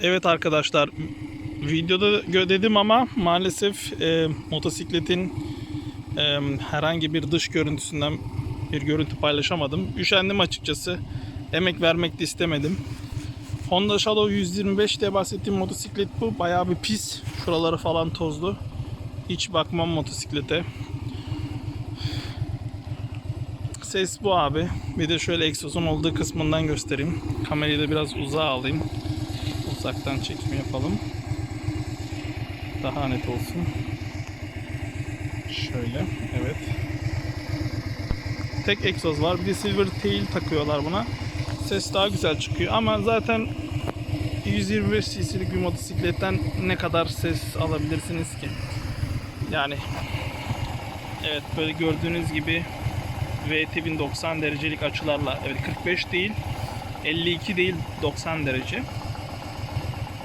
Evet arkadaşlar videoda dedim ama maalesef e, motosikletin e, herhangi bir dış görüntüsünden bir görüntü paylaşamadım. Üşendim açıkçası. Emek vermek de istemedim. Honda Shadow 125 diye bahsettiğim motosiklet bu. Bayağı bir pis. Şuraları falan tozlu. Hiç bakmam motosiklete. Ses bu abi. Bir de şöyle egzozun olduğu kısmından göstereyim. Kamerayı da biraz uzağa alayım. Uzaktan çekim yapalım. Daha net olsun. Şöyle, evet. Tek egzoz var. Bir de silver tail takıyorlar buna. Ses daha güzel çıkıyor ama zaten 125 cc'lik bir motosikletten ne kadar ses alabilirsiniz ki? Yani evet böyle gördüğünüz gibi VT 1090 derecelik açılarla evet 45 değil 52 değil 90 derece.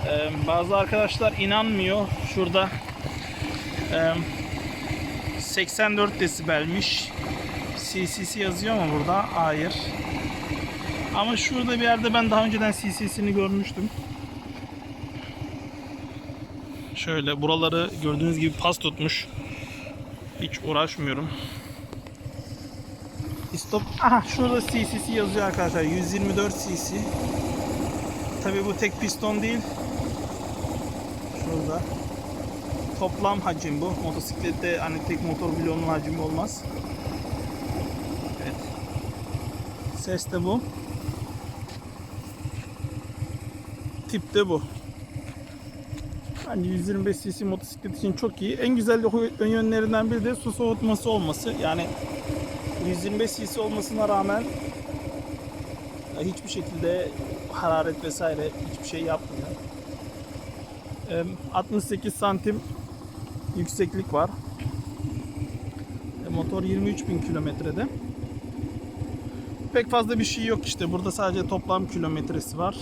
Ee, bazı arkadaşlar inanmıyor. Şurada e, 84 desibelmiş. CC'si yazıyor mu burada? Hayır. Ama şurada bir yerde ben daha önceden CC'sini görmüştüm. Şöyle buraları gördüğünüz gibi pas tutmuş. Hiç uğraşmıyorum. Stop. Aha şurada CC'si yazıyor arkadaşlar. 124 cc. Tabii bu tek piston değil. Şurada. Toplam hacim bu. Motosiklette hani tek motor bloğunun hacmi olmaz. Evet. Ses de bu. Tip de bu. Bence 125 cc motosiklet için çok iyi. En güzel ön yönlerinden biri de su soğutması olması. Yani 125 cc olmasına rağmen e, hiçbir şekilde hararet vesaire hiçbir şey yapmıyor. E, 68 santim yükseklik var. E, Motor 23.000 kilometrede. Pek fazla bir şey yok işte. Burada sadece toplam kilometresi var.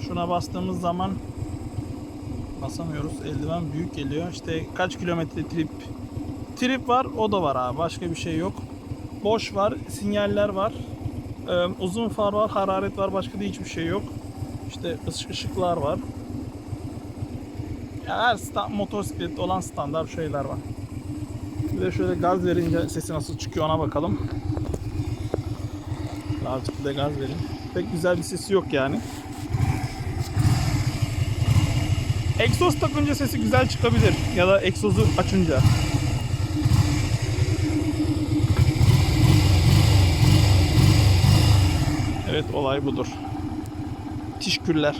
Şuna bastığımız zaman basamıyoruz. Eldiven büyük geliyor. İşte kaç kilometre trip trip var. O da var abi. Başka bir şey yok. Boş var. Sinyaller var. Uzun far var. Hararet var. Başka da hiçbir şey yok. İşte ışık ışıklar var. Ya her sta- motosiklet olan standart şeyler var. Bir de şöyle gaz verince sesi nasıl çıkıyor ona bakalım. Bir de gaz vereyim. Pek güzel bir sesi yok yani. Egzoz takınca sesi güzel çıkabilir ya da egzozu açınca. Evet olay budur. Teşekkürler.